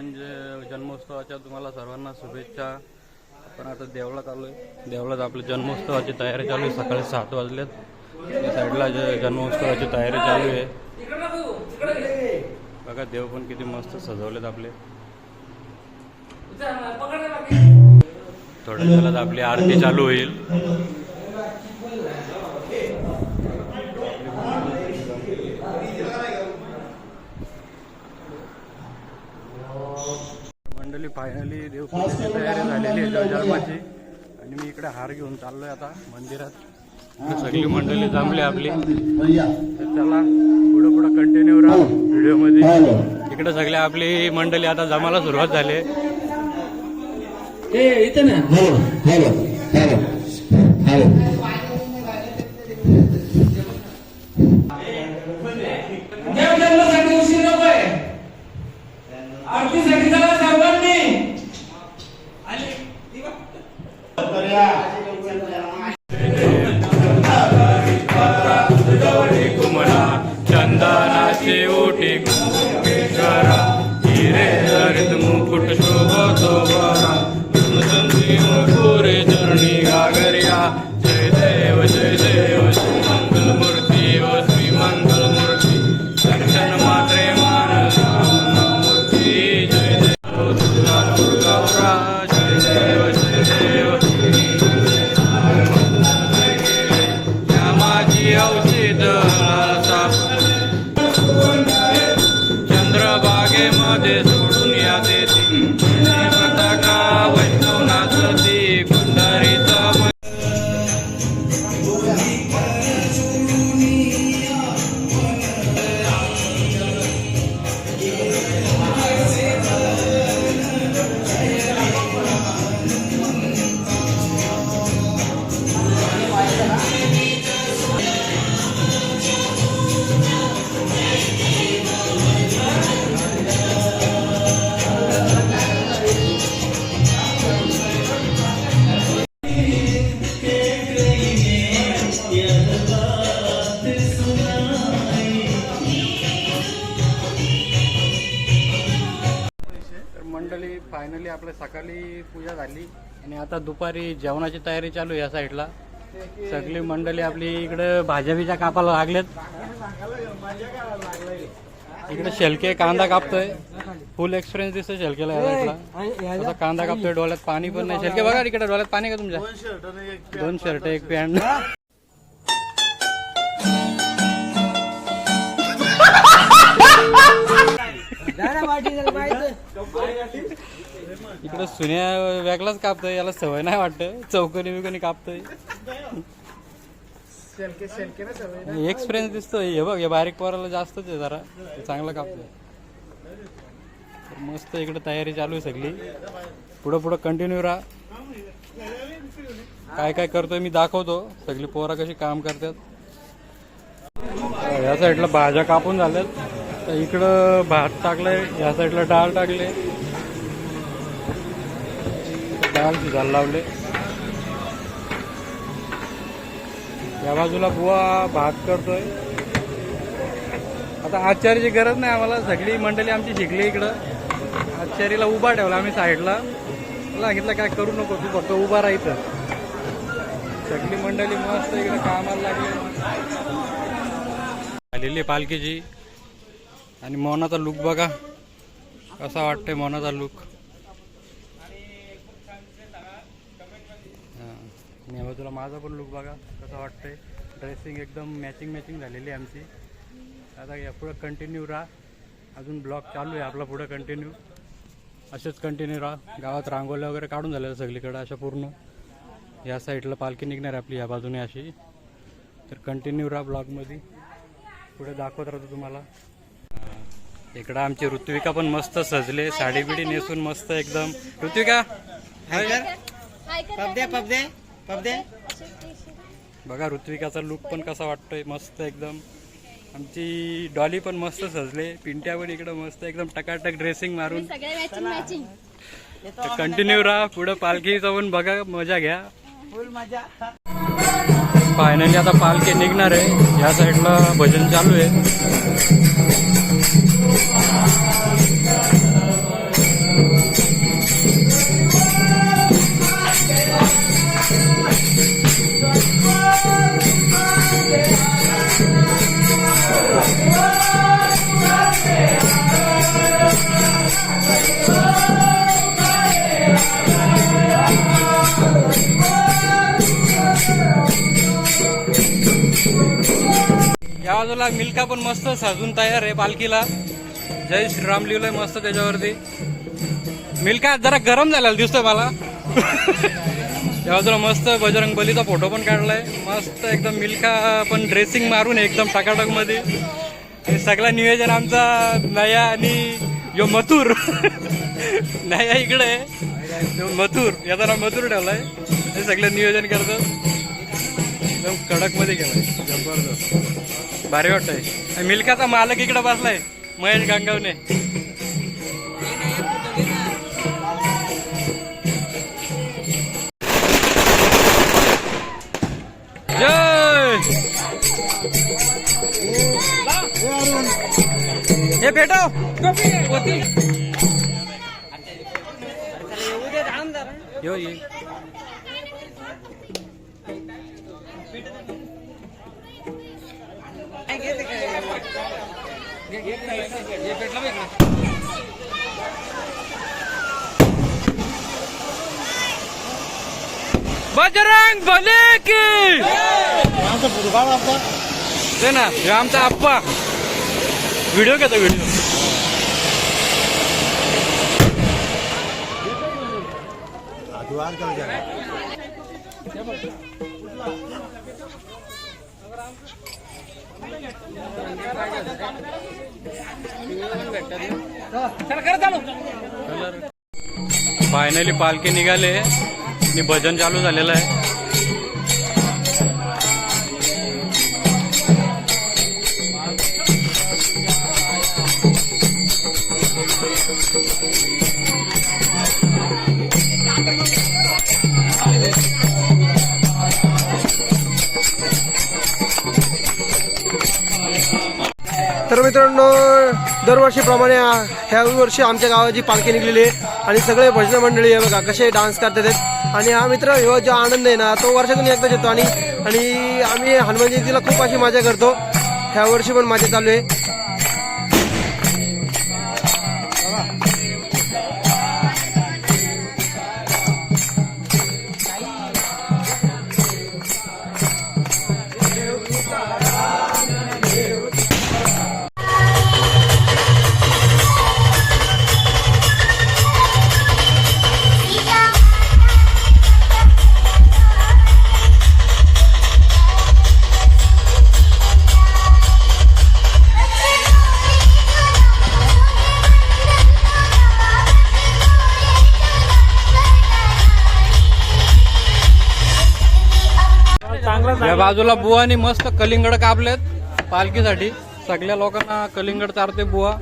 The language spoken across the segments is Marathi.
म्हणजे जन्मोत्सवाच्या तुम्हाला सर्वांना शुभेच्छा. आपण आता देवळात आलो आहे देवळात आपल्या जन्मोत्सवाची तयारी चालू आहे. सकाळी सात वाजल्यात या साईडला जन्मोत्सवाची तयारी चालू आहे. बघा देव पण किती मस्त सजवलेत आपले. थोड्या वेळात आपली आरती चालू होईल मंडळी फायनली देवपूजेची तयारी झालेली आहे जन्माची आणि मी इकडे हार घेऊन चाललोय आता मंदिरात. इकडे सगळी मंडळी जमली आपली. तर चला पुढे पुढे कंटिन्यू राहा व्हिडिओमध्ये इकडे सगळे आपली मंडळी आता जमायला सुरुवात झाली. ए पूजा झाली. आणि आता दुपारी जेवणाची तयारी चालू आहे या साईडला. सगळी मंडळी आपली इकडे भाज्या बिज्या कापायला लागलेत. इकडे शेलके कांदा कापतोय. फुल एक्सपिरियन्स दिसतोय शेलकेला या साईडला. असा कांदा कापतोय डोळ्यात पाणी पण नाही. शेलके बघा इकडे डोळ्यात पाणी का तुमच्या? दोन शर्ट एक पॅन्ट इकडे सुन्या वेगळाच कापतोय याला सवय नाही वाटत. चौकनी बिकणी कापतोय. एक्सपिरियन्स दिसतोय. हे बघ हे बारीक पोराला जास्तच आहे जरा. चांगलं कापतोय. मस्त इकडे तयारी चालू आहे सगळी. पुढं पुढं कंटिन्यू राहा. काय काय करतोय मी दाखवतो. सगळी पोरं कशी काम करतात. या साईडला भाज्या कापून झाल्यात. तर इकडं भात टाकलंय या साईडला डाळ टाकले डाळ झाड लावले. या बाजूला बुवा भात करतोय. आता आचार्याची गरज नाही आम्हाला सगळी मंडळी आमची शिकली इकडं. आचार्याला उभा ठेवला आम्ही साईडला. सांगितलं काय करू नको तू फक्त उभा राहायचं सगळी मंडळी मस्त इकडे कामाला लागली. आलेली आहे पालखीची. आणि मोनाचा लुक बघा. कसा वाटतंय मोनाचा लुक आणि या बाजूला माझा पण लुक बघा कसा वाटतंय. ड्रेसिंग एकदम मॅचिंग मॅचिंग झालेली आहे आमची. आता या पुढं कंटिन्यू राहा. अजून ब्लॉग चालू आहे आपला पुढं कंटिन्यू असेच कंटिन्यू राहा. गावात रांगोळ्या वगैरे काढून झाल्या सगळीकडे अशा पूर्ण. या साईडला पालखी निघणार आहे आपली या बाजूने अशी. तर कंटिन्यू राहा ब्लॉगमध्ये पुढे दाखवत राहतो तुम्हाला. इकडं आमची ऋत्विका पण मस्त सजले साडी बिडी नेसून मस्त एकदम. ऋत्विका हाय. पबदे पबदे बघा ऋत्विकाचा लुक पण कसा वाटतोय. मस्त एकदम. आमची डॉली पण मस्त सजले. पिंट्या पण इकडं मस्त एकदम टकाटक ड्रेसिंग मारून. सगळे मॅचिंग मॅचिंग कंटिन्यू राहा. पुढं पालखीचा पण बघा. मजा घ्या. फायनली आता पालखी निघणार आहे. या साईडला भजन चालू आहे. बाजूला मिल्का पण मस्त साजून तयार आहे पालखीला. जय श्रीराम लिहिलंय मस्त त्याच्यावरती. मिल्का जरा गरम झालेला दिसतोय मला. तेव्हा मस्त बजरंग बलीचा फोटो पण काढलाय. मस्त एकदम मिल्का पण ड्रेसिंग मारून एकदम टकाटकमध्ये. हे सगळा नियोजन आमचा नया आणि यो मथुर. नया इकडे यो मथुर. याचा नाव मथुर ठेवलाय. हे सगळं नियोजन करतो. एकदम कडकमध्ये जबरदस्त भारी वाटतंय. मिल्काचा मालक इकडे बसलाय महेश गांगवणे जय! हे भेटव यो. बजरंग भले की। ते ना ह्यो आमचा आप्पा। व्हिडिओ घेतो व्हिडिओ फायनली पालखी निघाले आणि भजन चालू झालेलं आहे. तर मित्रांनो दरवर्षीप्रमाणे ह्या वर्षी आमच्या गावाची पालखी निघलेली आहे आणि सगळे भजन मंडळी आहे बघा कसे डान्स करतात आणि हा मित्र ह्यो जो आनंद आहे ना तो वर्षातून एकदाच येतो आणि आणि आम्ही हनुमान जयंतीला खूप अशी मजा करतो. ह्या वर्षी पण मजा चालू आहे. या बाजूला बुवानी मस्त कलिंगड कापलेत पालखीसाठी. सगळ्या लोकांना कलिंगड चारते बुवा.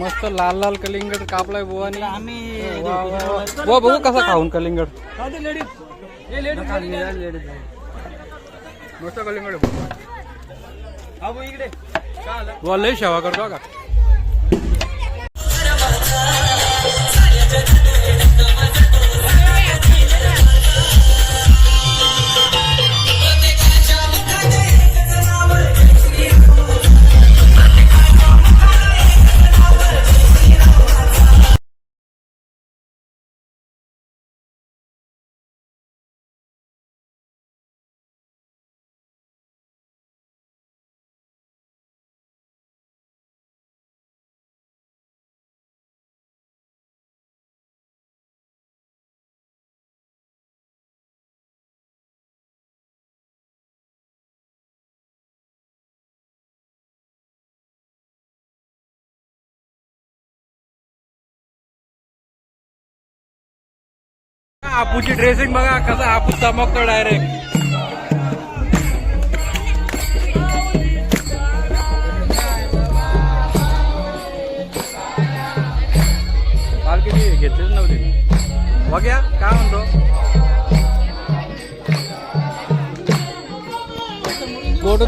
मस्त लाल लाल कलिंगड कापलाय बुवानी. वा, वा, वा. बुवा बघू कसा खाऊन कलिंगड. मस्त कलिंगड. बुवा. बुवा लय सेवा करतो का? आपूची ड्रेसिंग बघा कसा आपू चमकतो डायरेक्ट पालखी घेतलीच नव्हती. बघ्या काय म्हणतो? फोटो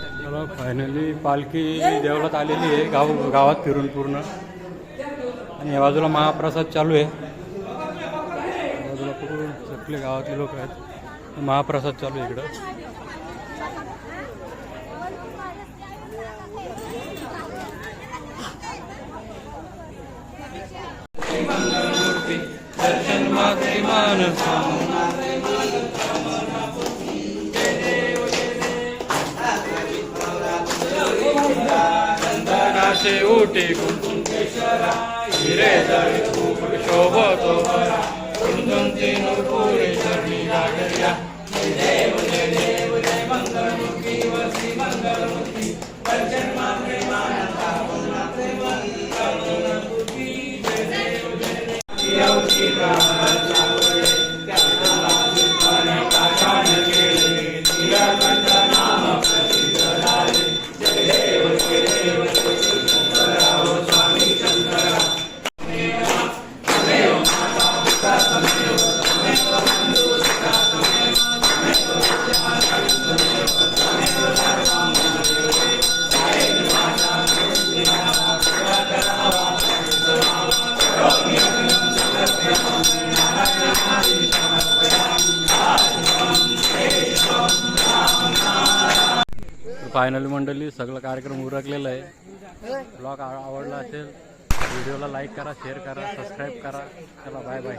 चला फायनली पालखी देवळात आलेली आहे. गाव गावात फिरून पूर्ण. आणि या बाजूला महाप्रसाद चालू आहे. बाजूला पूर्ण सगळे गावातले लोक आहेत. महाप्रसाद चालू आहे इकडं. दर्शन मात्रे मानस चंदनाचे उठे कुंकेश्वरा हिरे जळी खूप शोभतो कुंदंती नुपुरे चरणी गागर्या फायनल मंडळी सगळं कार्यक्रम उरकलेला आहे. ब्लॉग आवडला असेल व्हिडिओला लाईक करा शेअर करा सबस्क्राईब करा. चला बाय बाय